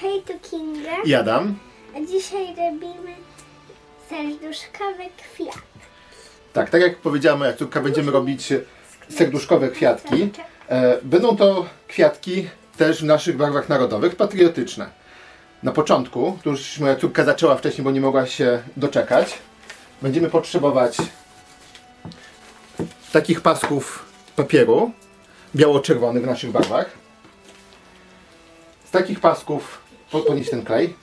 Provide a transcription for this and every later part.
Hej, tu Kinga. i Adam. A dzisiaj robimy serduszkowy kwiat. Tak, tak jak powiedziała moja córka, będziemy robić serduszkowe kwiatki. E, Będą to kwiatki też w naszych barwach narodowych, patriotyczne. Na początku, to już moja córka zaczęła wcześniej, bo nie mogła się doczekać, będziemy potrzebować takich pasków papieru, biało-czerwony w naszych barwach. Z takich pasków, po- podnieś ten klej,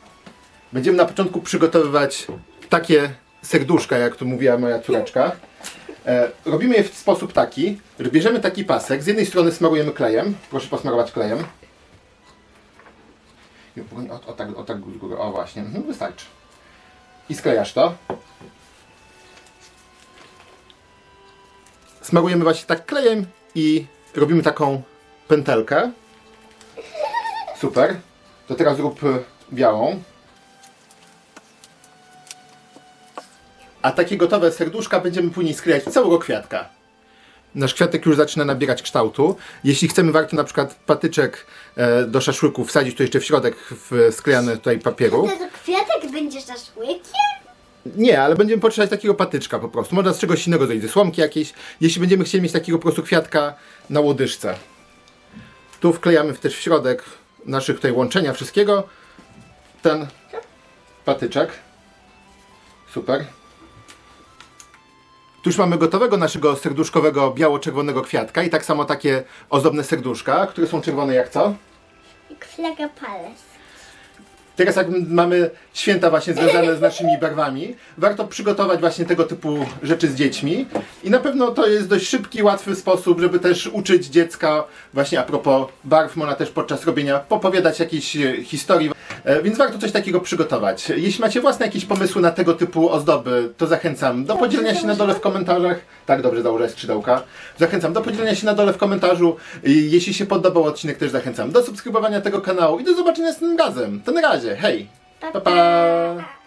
będziemy na początku przygotowywać takie serduszka, jak tu mówiła moja córeczka. E, robimy je w sposób taki, że bierzemy taki pasek, z jednej strony smarujemy klejem, proszę posmarować klejem. O, o, tak, o tak z góry, o właśnie, mhm, wystarczy. I sklejasz to. Smarujemy właśnie tak klejem i robimy taką pętelkę. Super. To teraz zrób y, białą. A takie gotowe serduszka będziemy później sklejać z całego kwiatka. Nasz kwiatek już zaczyna nabierać kształtu. Jeśli chcemy, warto na przykład patyczek e, do szaszłyku wsadzić tu jeszcze w środek w sklejane tutaj papieru. To kwiatek będzie szaszłykiem? Nie, ale będziemy potrzebować takiego patyczka po prostu. Można z czegoś innego zrobić, ze słomki jakiejś. Jeśli będziemy chcieli mieć takiego po prostu kwiatka na łodyżce. Tu wklejamy też w środek naszych tutaj łączenia wszystkiego ten patyczek. Super. Tu już mamy gotowego naszego serduszkowego biało-czerwonego kwiatka i tak samo takie ozdobne serduszka, które są czerwone jak co? Jak flaga pales. Teraz jak mamy święta właśnie związane z naszymi barwami, warto przygotować właśnie tego typu rzeczy z dziećmi. I na pewno to jest dość szybki, łatwy sposób, żeby też uczyć dziecka właśnie a propos barw, można też podczas robienia popowiadać jakieś historii, więc warto coś takiego przygotować. Jeśli macie własne jakieś pomysły na tego typu ozdoby, to zachęcam do podzielenia się na dole w komentarzach. Tak, dobrze, założę skrzydełka. Zachęcam do podzielenia się na dole w komentarzu. Jeśli się podobał odcinek, też zachęcam do subskrybowania tego kanału i do zobaczenia następnym razem. To na razie, hej! Pa, pa.